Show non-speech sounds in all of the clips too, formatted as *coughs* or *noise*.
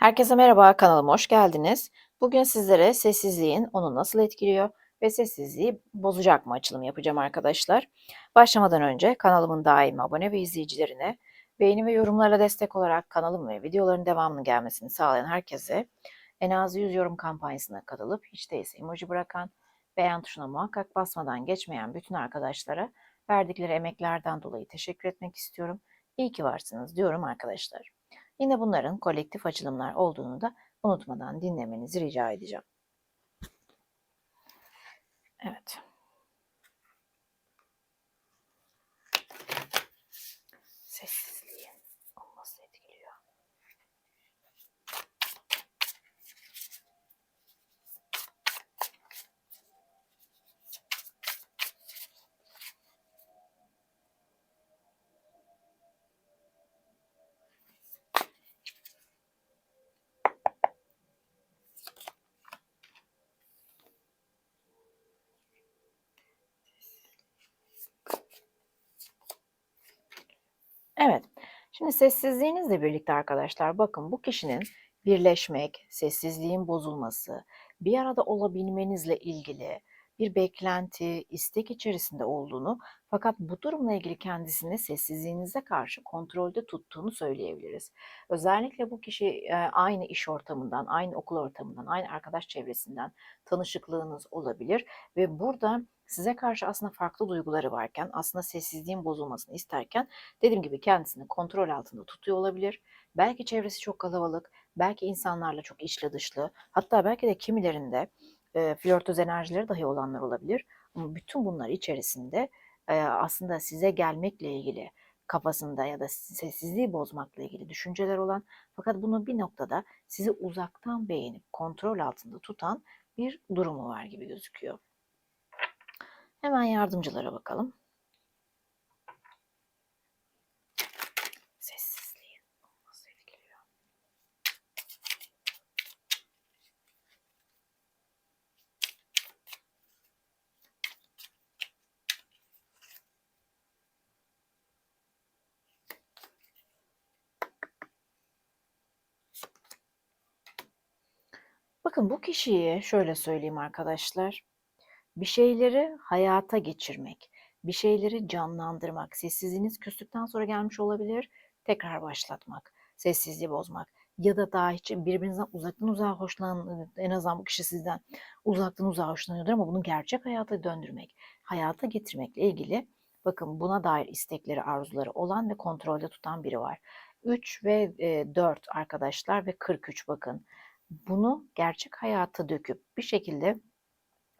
Herkese merhaba, kanalıma hoş geldiniz. Bugün sizlere sessizliğin onu nasıl etkiliyor ve sessizliği bozacak mı açılımı yapacağım arkadaşlar. Başlamadan önce kanalımın daimi abone ve izleyicilerine beğeni ve yorumlarla destek olarak kanalım ve videoların devamlı gelmesini sağlayan herkese en az 100 yorum kampanyasına katılıp hiç değilse emoji bırakan, beğen tuşuna muhakkak basmadan geçmeyen bütün arkadaşlara verdikleri emeklerden dolayı teşekkür etmek istiyorum. İyi ki varsınız diyorum arkadaşlar. Yine bunların kolektif açılımlar olduğunu da unutmadan dinlemenizi rica edeceğim. Evet. Sessizliği onu nasıl etkiliyor? Evet. Şimdi sessizliğinizle birlikte arkadaşlar bakın bu kişinin birleşmek, sessizliğin bozulması, bir arada olabilmenizle ilgili bir beklenti, istek içerisinde olduğunu fakat bu durumla ilgili kendisini sessizliğinize karşı kontrolde tuttuğunu söyleyebiliriz. Özellikle bu kişi e, aynı iş ortamından, aynı okul ortamından, aynı arkadaş çevresinden tanışıklığınız olabilir ve burada size karşı aslında farklı duyguları varken, aslında sessizliğin bozulmasını isterken dediğim gibi kendisini kontrol altında tutuyor olabilir. Belki çevresi çok kalabalık, belki insanlarla çok içli dışlı, hatta belki de kimilerinde e, flörtöz enerjileri dahi olanlar olabilir. Ama bütün bunlar içerisinde e, aslında size gelmekle ilgili kafasında ya da sessizliği bozmakla ilgili düşünceler olan fakat bunu bir noktada sizi uzaktan beğenip kontrol altında tutan bir durumu var gibi gözüküyor. Hemen yardımcılara bakalım. Sessizliği nasıl etkiliyor? Bakın bu kişiyi şöyle söyleyeyim arkadaşlar. Bir şeyleri hayata geçirmek, bir şeyleri canlandırmak, sessizliğiniz küstükten sonra gelmiş olabilir, tekrar başlatmak, sessizliği bozmak ya da daha hiç birbirinizden uzaktan uzağa hoşlanan, en azından bu kişi sizden uzaktan uzağa hoşlanıyordur ama bunu gerçek hayata döndürmek, hayata getirmekle ilgili bakın buna dair istekleri, arzuları olan ve kontrolde tutan biri var. 3 ve 4 arkadaşlar ve 43 bakın. Bunu gerçek hayata döküp bir şekilde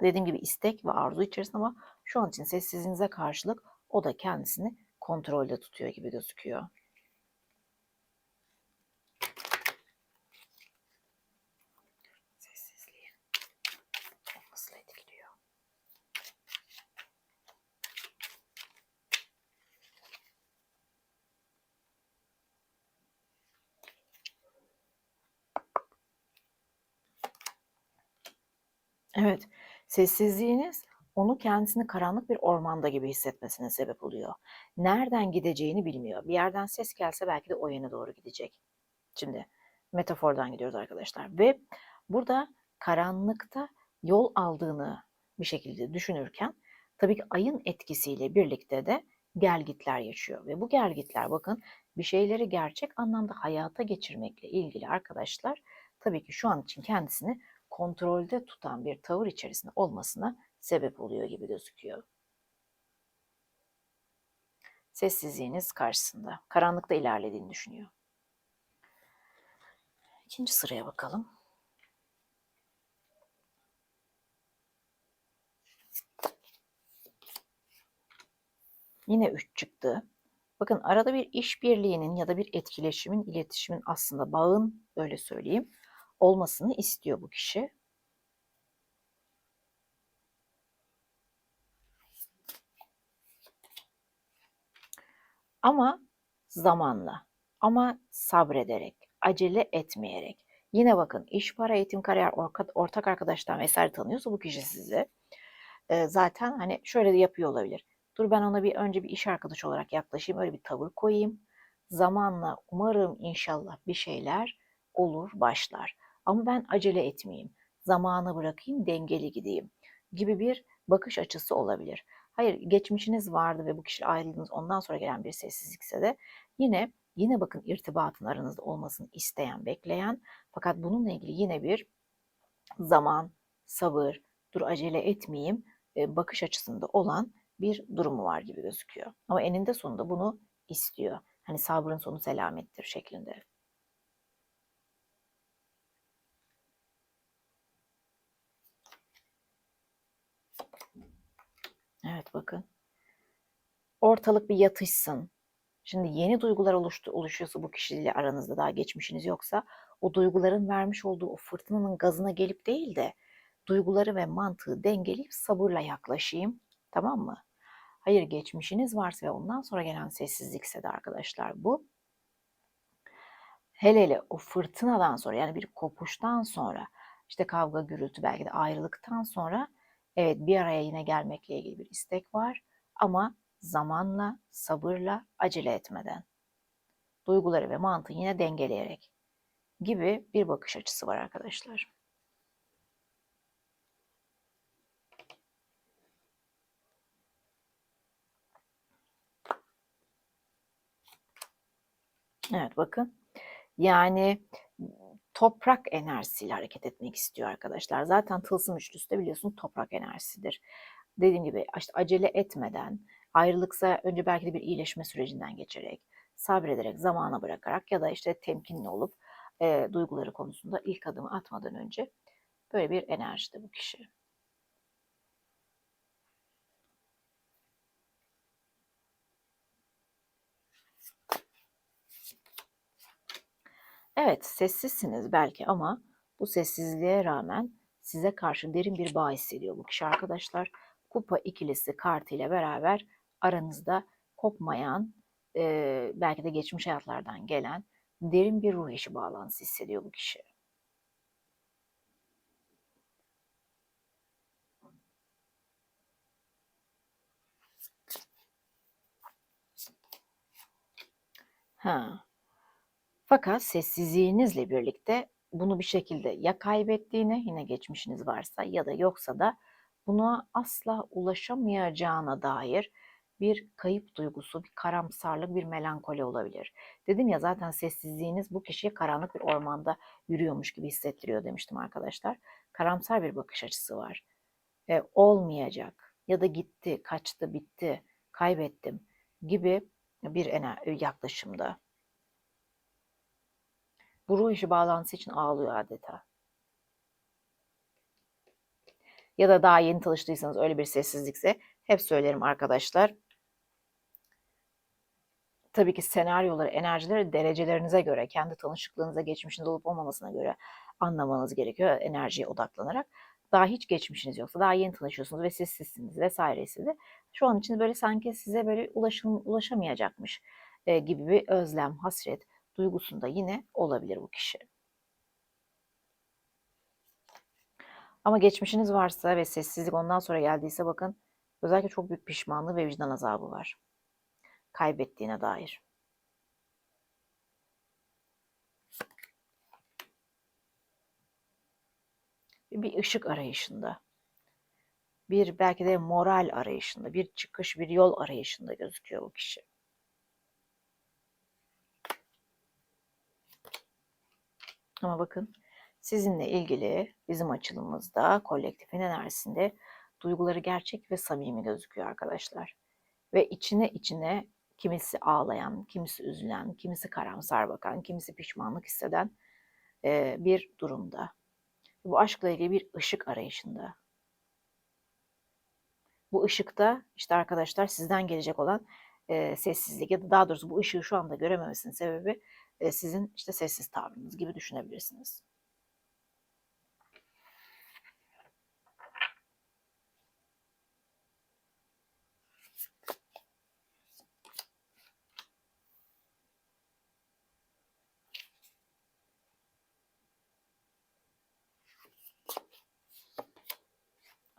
dediğim gibi istek ve arzu içerisinde ama şu an için sessizliğinize karşılık o da kendisini kontrolde tutuyor gibi gözüküyor. Evet, sessizliğiniz onu kendisini karanlık bir ormanda gibi hissetmesine sebep oluyor. Nereden gideceğini bilmiyor. Bir yerden ses gelse belki de o yöne doğru gidecek. Şimdi metafordan gidiyoruz arkadaşlar ve burada karanlıkta yol aldığını bir şekilde düşünürken tabii ki ayın etkisiyle birlikte de gelgitler yaşıyor ve bu gelgitler bakın bir şeyleri gerçek anlamda hayata geçirmekle ilgili arkadaşlar tabii ki şu an için kendisini kontrolde tutan bir tavır içerisinde olmasına sebep oluyor gibi gözüküyor. Sessizliğiniz karşısında. Karanlıkta ilerlediğini düşünüyor. İkinci sıraya bakalım. Yine 3 çıktı. Bakın arada bir işbirliğinin ya da bir etkileşimin, iletişimin aslında bağın öyle söyleyeyim olmasını istiyor bu kişi. Ama zamanla, ama sabrederek, acele etmeyerek. Yine bakın iş, para, eğitim, kariyer, ortak arkadaştan vesaire tanıyorsa bu kişi sizi e, zaten hani şöyle de yapıyor olabilir. Dur ben ona bir önce bir iş arkadaşı olarak yaklaşayım, öyle bir tavır koyayım. Zamanla umarım inşallah bir şeyler olur, başlar. Ama ben acele etmeyeyim, zamanı bırakayım, dengeli gideyim gibi bir bakış açısı olabilir. Hayır, geçmişiniz vardı ve bu kişi ayrıldınız ondan sonra gelen bir sessizlikse de yine yine bakın irtibatın aranızda olmasını isteyen, bekleyen fakat bununla ilgili yine bir zaman, sabır, dur acele etmeyeyim e, bakış açısında olan bir durumu var gibi gözüküyor. Ama eninde sonunda bunu istiyor. Hani sabrın sonu selamettir şeklinde. Evet bakın. Ortalık bir yatışsın. Şimdi yeni duygular oluştu, oluşuyorsa bu kişiyle aranızda daha geçmişiniz yoksa o duyguların vermiş olduğu o fırtınanın gazına gelip değil de duyguları ve mantığı dengeleyip sabırla yaklaşayım. Tamam mı? Hayır geçmişiniz varsa ve ondan sonra gelen sessizlikse de arkadaşlar bu. Hele hele o fırtınadan sonra yani bir kopuştan sonra işte kavga gürültü belki de ayrılıktan sonra evet bir araya yine gelmekle ilgili bir istek var ama zamanla, sabırla, acele etmeden. Duyguları ve mantığı yine dengeleyerek gibi bir bakış açısı var arkadaşlar. Evet bakın. Yani toprak enerjisiyle hareket etmek istiyor arkadaşlar. Zaten tılsım üçlüsü de biliyorsun toprak enerjisidir. Dediğim gibi işte acele etmeden, ayrılıksa önce belki de bir iyileşme sürecinden geçerek, sabrederek, zamana bırakarak ya da işte temkinli olup e, duyguları konusunda ilk adımı atmadan önce böyle bir enerjide bu kişi. Evet, sessizsiniz belki ama bu sessizliğe rağmen size karşı derin bir bağ hissediyor bu kişi arkadaşlar. Kupa ikilisi kartıyla beraber aranızda kopmayan, e, belki de geçmiş hayatlardan gelen derin bir ruh eşi bağlantısı hissediyor bu kişi. Ha. Fakat sessizliğinizle birlikte bunu bir şekilde ya kaybettiğine yine geçmişiniz varsa ya da yoksa da buna asla ulaşamayacağına dair bir kayıp duygusu, bir karamsarlık, bir melankoli olabilir. Dedim ya zaten sessizliğiniz bu kişiye karanlık bir ormanda yürüyormuş gibi hissettiriyor demiştim arkadaşlar. Karamsar bir bakış açısı var. E, olmayacak ya da gitti, kaçtı, bitti, kaybettim gibi bir yaklaşımda. Bu ruh işi bağlantısı için ağlıyor adeta. Ya da daha yeni tanıştıysanız öyle bir sessizlikse hep söylerim arkadaşlar. Tabii ki senaryoları, enerjileri derecelerinize göre, kendi tanışıklığınıza, geçmişiniz olup olmamasına göre anlamanız gerekiyor enerjiye odaklanarak. Daha hiç geçmişiniz yoksa, daha yeni tanışıyorsunuz ve sessizsiniz vesairesi de şu an için böyle sanki size böyle ulaşım, ulaşamayacakmış e, gibi bir özlem, hasret, duygusunda yine olabilir bu kişi. Ama geçmişiniz varsa ve sessizlik ondan sonra geldiyse bakın özellikle çok büyük pişmanlığı ve vicdan azabı var. Kaybettiğine dair. Bir ışık arayışında. Bir belki de moral arayışında, bir çıkış, bir yol arayışında gözüküyor bu kişi. Ama bakın sizinle ilgili bizim açılımımızda kolektifin enerjisinde duyguları gerçek ve samimi gözüküyor arkadaşlar. Ve içine içine kimisi ağlayan, kimisi üzülen, kimisi karamsar bakan, kimisi pişmanlık hisseden e, bir durumda. Bu aşkla ilgili bir ışık arayışında. Bu ışıkta işte arkadaşlar sizden gelecek olan e, sessizlik ya da daha doğrusu bu ışığı şu anda görememesinin sebebi e, sizin işte sessiz tavrınız gibi düşünebilirsiniz.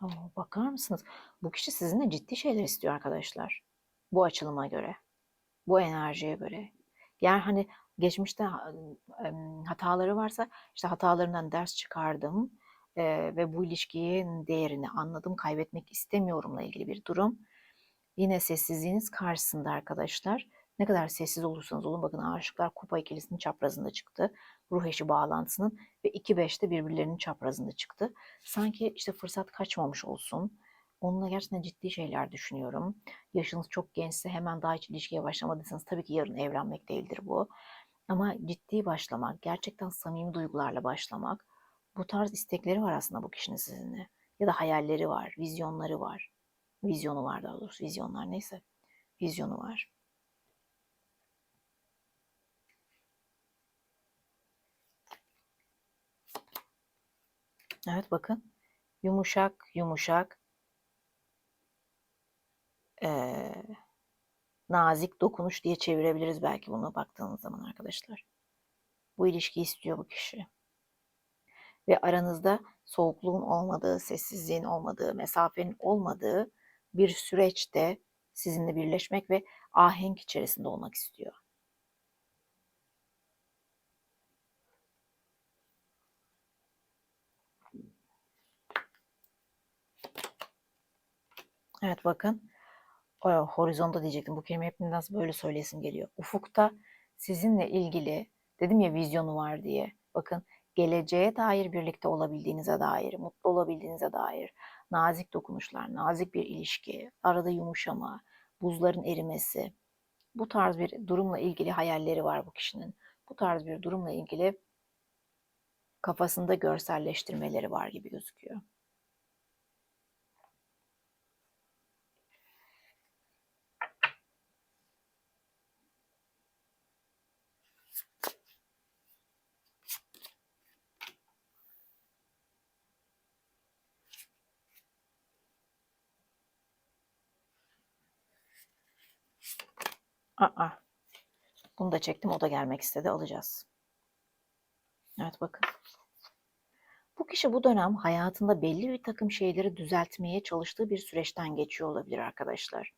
Oo, bakar mısınız? Bu kişi sizinle ciddi şeyler istiyor arkadaşlar. Bu açılıma göre. Bu enerjiye göre. Yani hani geçmişte hataları varsa işte hatalarından ders çıkardım ve bu ilişkinin değerini anladım, kaybetmek istemiyorumla ilgili bir durum. Yine sessizliğiniz karşısında arkadaşlar ne kadar sessiz olursanız olun bakın aşıklar kupa ikilisinin çaprazında çıktı. Ruh eşi bağlantısının ve 2-5'te birbirlerinin çaprazında çıktı. Sanki işte fırsat kaçmamış olsun. Onunla gerçekten ciddi şeyler düşünüyorum. Yaşınız çok gençse hemen daha hiç ilişkiye başlamadıysanız tabii ki yarın evlenmek değildir bu. Ama ciddi başlamak, gerçekten samimi duygularla başlamak. Bu tarz istekleri var aslında bu kişinin sizinle. Ya da hayalleri var, vizyonları var. Vizyonu var daha doğrusu, vizyonlar neyse. Vizyonu var. Evet bakın. Yumuşak yumuşak ee, nazik dokunuş diye çevirebiliriz belki bunu baktığınız zaman arkadaşlar. Bu ilişki istiyor bu kişi. Ve aranızda soğukluğun olmadığı, sessizliğin olmadığı, mesafenin olmadığı bir süreçte sizinle birleşmek ve ahenk içerisinde olmak istiyor. Evet bakın. Horizonda diyecektim. Bu kelime hep nasıl böyle söylesim geliyor. Ufukta sizinle ilgili dedim ya vizyonu var diye. Bakın geleceğe dair birlikte olabildiğinize dair, mutlu olabildiğinize dair nazik dokunuşlar, nazik bir ilişki, arada yumuşama, buzların erimesi. Bu tarz bir durumla ilgili hayalleri var bu kişinin. Bu tarz bir durumla ilgili kafasında görselleştirmeleri var gibi gözüküyor. Aa. Bunu da çektim. O da gelmek istedi. Alacağız. Evet bakın. Bu kişi bu dönem hayatında belli bir takım şeyleri düzeltmeye çalıştığı bir süreçten geçiyor olabilir arkadaşlar.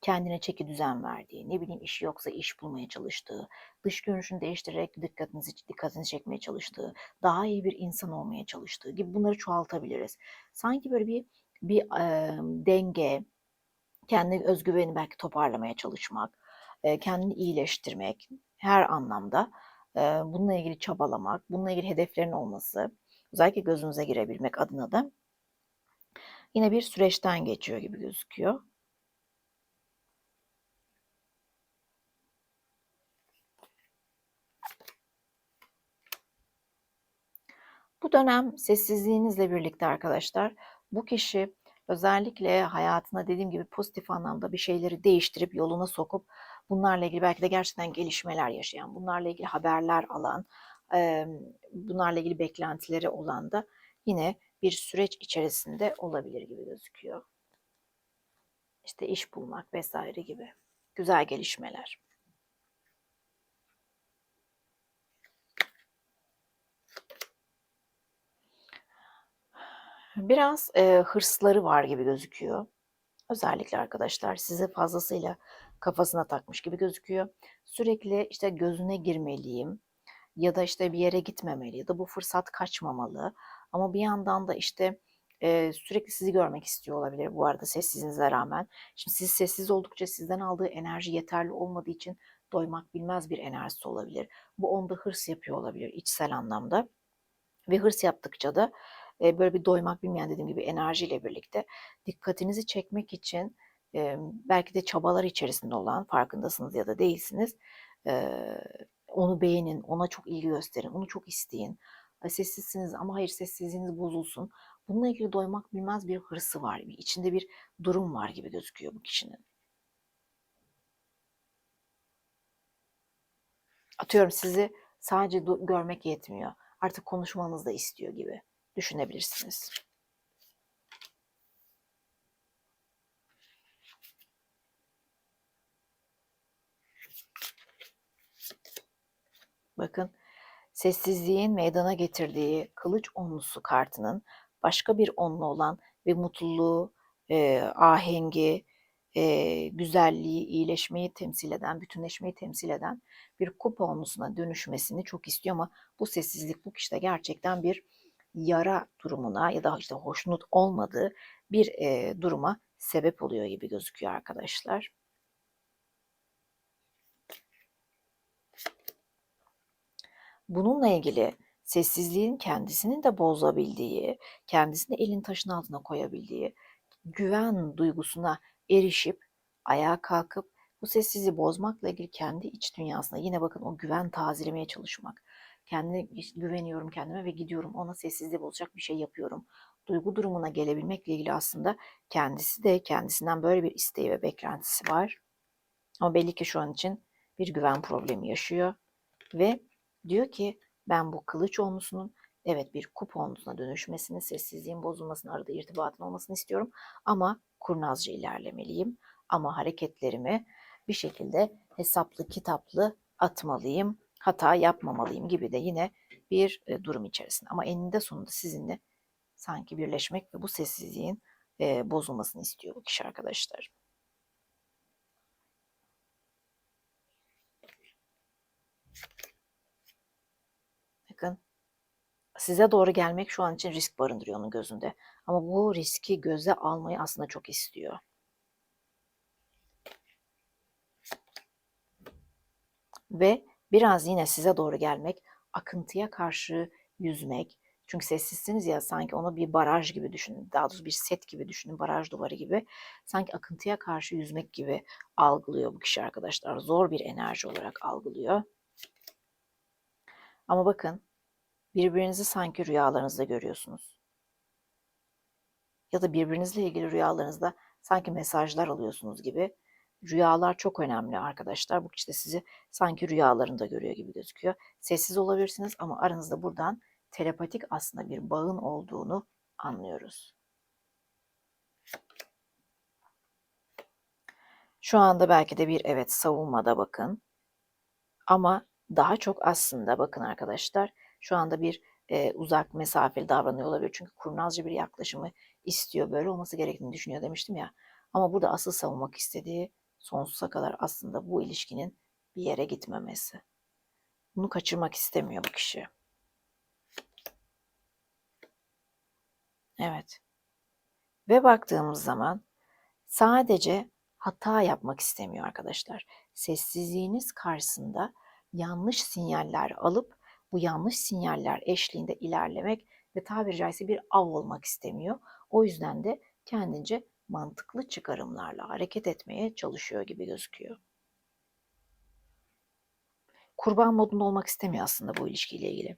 Kendine çeki düzen verdiği, ne bileyim işi yoksa iş bulmaya çalıştığı, dış görünüşünü değiştirerek dikkatinizi, dikkatinizi çekmeye çalıştığı, daha iyi bir insan olmaya çalıştığı gibi bunları çoğaltabiliriz. Sanki böyle bir bir e, denge, kendi özgüveni belki toparlamaya çalışmak, kendini iyileştirmek her anlamda bununla ilgili çabalamak, bununla ilgili hedeflerin olması, özellikle gözünüze girebilmek adına da yine bir süreçten geçiyor gibi gözüküyor. Bu dönem sessizliğinizle birlikte arkadaşlar bu kişi özellikle hayatına dediğim gibi pozitif anlamda bir şeyleri değiştirip yoluna sokup bunlarla ilgili belki de gerçekten gelişmeler yaşayan, bunlarla ilgili haberler alan, bunlarla ilgili beklentileri olan da yine bir süreç içerisinde olabilir gibi gözüküyor. İşte iş bulmak vesaire gibi güzel gelişmeler. Biraz e, hırsları var gibi gözüküyor. Özellikle arkadaşlar sizi fazlasıyla kafasına takmış gibi gözüküyor. Sürekli işte gözüne girmeliyim ya da işte bir yere gitmemeli ya da bu fırsat kaçmamalı. Ama bir yandan da işte e, sürekli sizi görmek istiyor olabilir bu arada sessizliğinize rağmen. Şimdi siz sessiz oldukça sizden aldığı enerji yeterli olmadığı için doymak bilmez bir enerjisi olabilir. Bu onda hırs yapıyor olabilir içsel anlamda. Ve hırs yaptıkça da e, böyle bir doymak bilmeyen dediğim gibi enerjiyle birlikte dikkatinizi çekmek için e, belki de çabalar içerisinde olan farkındasınız ya da değilsiniz. E, onu beğenin, ona çok ilgi gösterin, onu çok isteyin. Sessizsiniz ama hayır sessizliğiniz bozulsun. Bununla ilgili doymak bilmez bir hırsı var. Bir, içinde bir durum var gibi gözüküyor bu kişinin. Atıyorum sizi sadece görmek yetmiyor. Artık konuşmanızı da istiyor gibi düşünebilirsiniz. Bakın sessizliğin meydana getirdiği kılıç onlusu kartının başka bir onlu olan ve mutluluğu, e, ahengi, e, güzelliği, iyileşmeyi temsil eden, bütünleşmeyi temsil eden bir kuponlusuna dönüşmesini çok istiyor ama bu sessizlik bu kişide gerçekten bir yara durumuna ya da işte hoşnut olmadığı bir e, duruma sebep oluyor gibi gözüküyor arkadaşlar. Bununla ilgili sessizliğin kendisinin de bozabildiği, kendisini elin taşın altına koyabildiği, güven duygusuna erişip ayağa kalkıp bu sessizliği bozmakla ilgili kendi iç dünyasına yine bakın o güven tazelemeye çalışmak. Kendine güveniyorum kendime ve gidiyorum ona sessizliği bozacak bir şey yapıyorum. Duygu durumuna gelebilmekle ilgili aslında kendisi de kendisinden böyle bir isteği ve beklentisi var. Ama belli ki şu an için bir güven problemi yaşıyor ve diyor ki ben bu kılıç olmusunun evet bir kup olmusuna dönüşmesini, sessizliğin bozulmasını, arada irtibatın olmasını istiyorum ama kurnazca ilerlemeliyim. Ama hareketlerimi bir şekilde hesaplı, kitaplı atmalıyım, hata yapmamalıyım gibi de yine bir durum içerisinde. Ama eninde sonunda sizinle sanki birleşmek ve bu sessizliğin bozulmasını istiyor bu kişi arkadaşlar. Bakın size doğru gelmek şu an için risk barındırıyor onun gözünde. Ama bu riski göze almayı aslında çok istiyor. Ve biraz yine size doğru gelmek, akıntıya karşı yüzmek. Çünkü sessizsiniz ya sanki onu bir baraj gibi düşünün. Daha doğrusu bir set gibi düşünün, baraj duvarı gibi. Sanki akıntıya karşı yüzmek gibi algılıyor bu kişi arkadaşlar. Zor bir enerji olarak algılıyor. Ama bakın birbirinizi sanki rüyalarınızda görüyorsunuz. Ya da birbirinizle ilgili rüyalarınızda sanki mesajlar alıyorsunuz gibi. Rüyalar çok önemli arkadaşlar. Bu kişi de sizi sanki rüyalarında görüyor gibi gözüküyor. Sessiz olabilirsiniz ama aranızda buradan telepatik aslında bir bağın olduğunu anlıyoruz. Şu anda belki de bir evet savunmada bakın. Ama daha çok aslında bakın arkadaşlar şu anda bir e, uzak mesafeli davranıyor olabilir. Çünkü kurnazca bir yaklaşımı istiyor. Böyle olması gerektiğini düşünüyor demiştim ya. Ama burada asıl savunmak istediği sonsuza kadar aslında bu ilişkinin bir yere gitmemesi. Bunu kaçırmak istemiyor bu kişi. Evet. Ve baktığımız zaman sadece hata yapmak istemiyor arkadaşlar. Sessizliğiniz karşısında yanlış sinyaller alıp bu yanlış sinyaller eşliğinde ilerlemek ve tabiri caizse bir av olmak istemiyor. O yüzden de kendince mantıklı çıkarımlarla hareket etmeye çalışıyor gibi gözüküyor. Kurban modunda olmak istemiyor aslında bu ilişkiyle ilgili.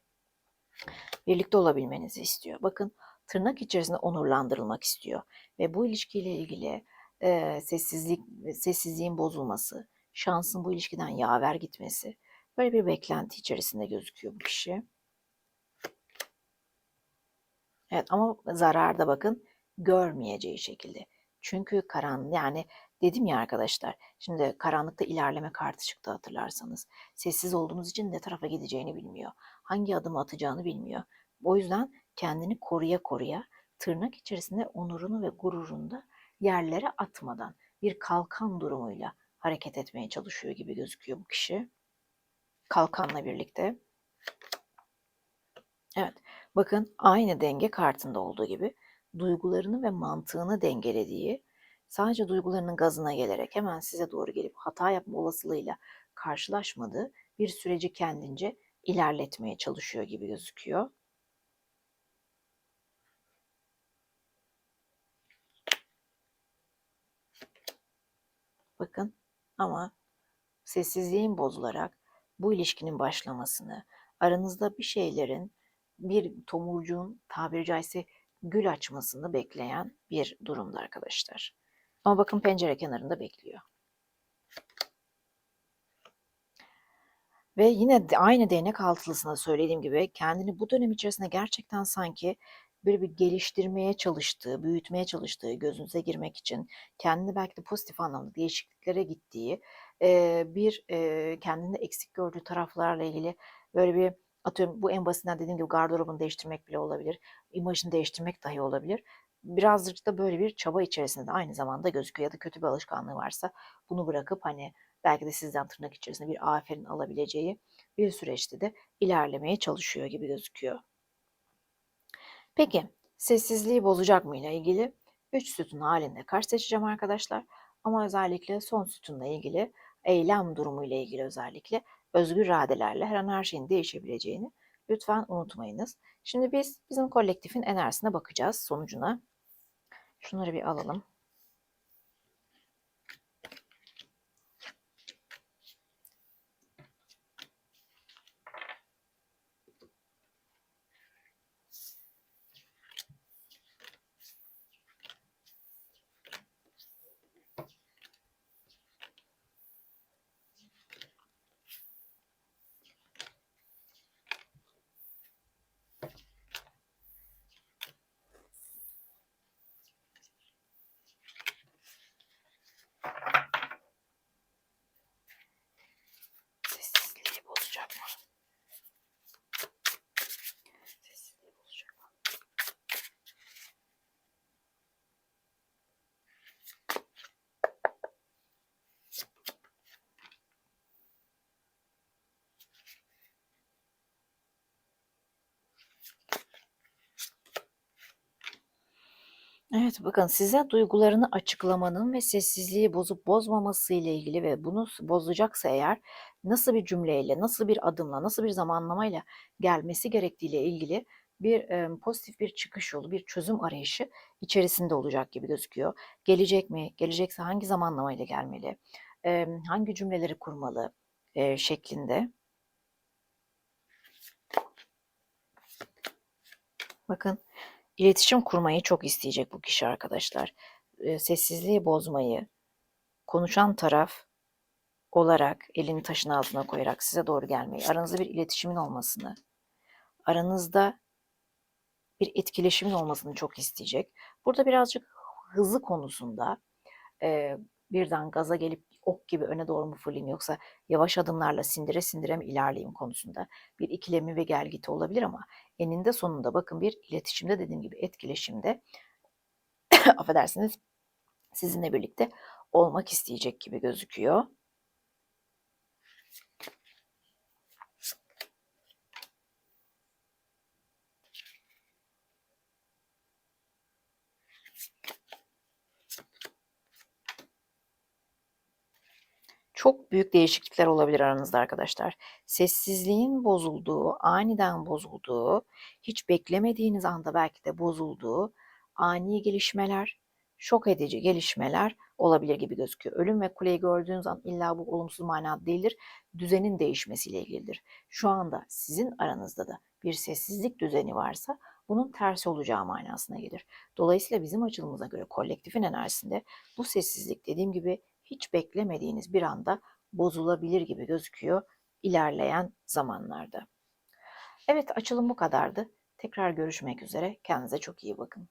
Birlikte olabilmenizi istiyor. Bakın tırnak içerisinde onurlandırılmak istiyor ve bu ilişkiyle ilgili e, sessizlik sessizliğin bozulması, şansın bu ilişkiden yaver gitmesi, Böyle bir beklenti içerisinde gözüküyor bu kişi. Evet ama zararda bakın görmeyeceği şekilde. Çünkü karan yani dedim ya arkadaşlar şimdi karanlıkta ilerleme kartı çıktı hatırlarsanız. Sessiz olduğunuz için ne tarafa gideceğini bilmiyor. Hangi adımı atacağını bilmiyor. O yüzden kendini koruya koruya tırnak içerisinde onurunu ve gururunu da yerlere atmadan bir kalkan durumuyla hareket etmeye çalışıyor gibi gözüküyor bu kişi kalkanla birlikte. Evet, bakın aynı denge kartında olduğu gibi duygularını ve mantığını dengelediği, sadece duygularının gazına gelerek hemen size doğru gelip hata yapma olasılığıyla karşılaşmadığı bir süreci kendince ilerletmeye çalışıyor gibi gözüküyor. Bakın ama sessizliğin bozularak bu ilişkinin başlamasını, aranızda bir şeylerin, bir tomurcuğun tabiri caizse gül açmasını bekleyen bir durumda arkadaşlar. Ama bakın pencere kenarında bekliyor. Ve yine aynı değnek altılısında söylediğim gibi kendini bu dönem içerisinde gerçekten sanki böyle bir geliştirmeye çalıştığı, büyütmeye çalıştığı, gözünüze girmek için kendini belki de pozitif anlamda değişikliklere gittiği, bir kendinde eksik gördüğü taraflarla ilgili böyle bir atıyorum bu en basitinden dediğim gibi gardırobunu değiştirmek bile olabilir. imajını değiştirmek dahi olabilir. birazcık da böyle bir çaba içerisinde de aynı zamanda gözüküyor. Ya da kötü bir alışkanlığı varsa bunu bırakıp hani belki de sizden tırnak içerisinde bir aferin alabileceği bir süreçte de ilerlemeye çalışıyor gibi gözüküyor. Peki sessizliği bozacak mı ile ilgili 3 sütun halinde kart seçeceğim arkadaşlar. Ama özellikle son sütunla ilgili eylem durumu ile ilgili özellikle özgür iradelerle her an her şeyin değişebileceğini lütfen unutmayınız. Şimdi biz bizim kolektifin enerjisine bakacağız sonucuna. Şunları bir alalım. Sessizliği bozacak mı? Evet, bakın size duygularını açıklamanın ve sessizliği bozup bozmaması ile ilgili ve bunu bozacaksa eğer nasıl bir cümleyle, nasıl bir adımla, nasıl bir zamanlamayla gelmesi gerektiğiyle ilgili bir e, pozitif bir çıkış yolu, bir çözüm arayışı içerisinde olacak gibi gözüküyor. Gelecek mi? Gelecekse hangi zamanlamayla gelmeli? E, hangi cümleleri kurmalı? e, şeklinde. Bakın iletişim kurmayı çok isteyecek bu kişi arkadaşlar. Sessizliği bozmayı, konuşan taraf olarak elini taşın altına koyarak size doğru gelmeyi, aranızda bir iletişimin olmasını, aranızda bir etkileşimin olmasını çok isteyecek. Burada birazcık hızı konusunda e, birden gaza gelip ok gibi öne doğru mu fırlayayım yoksa yavaş adımlarla sindire sindire mi ilerleyeyim konusunda bir ikilemi ve gelgiti olabilir ama eninde sonunda bakın bir iletişimde dediğim gibi etkileşimde *coughs* affedersiniz sizinle birlikte olmak isteyecek gibi gözüküyor. Çok büyük değişiklikler olabilir aranızda arkadaşlar. Sessizliğin bozulduğu, aniden bozulduğu, hiç beklemediğiniz anda belki de bozulduğu ani gelişmeler, şok edici gelişmeler olabilir gibi gözüküyor. Ölüm ve kuleyi gördüğünüz an illa bu olumsuz manada değildir. Düzenin değişmesiyle ilgilidir. Şu anda sizin aranızda da bir sessizlik düzeni varsa bunun tersi olacağı manasına gelir. Dolayısıyla bizim açılımıza göre kolektifin enerjisinde bu sessizlik dediğim gibi hiç beklemediğiniz bir anda bozulabilir gibi gözüküyor ilerleyen zamanlarda. Evet açılım bu kadardı. Tekrar görüşmek üzere. Kendinize çok iyi bakın.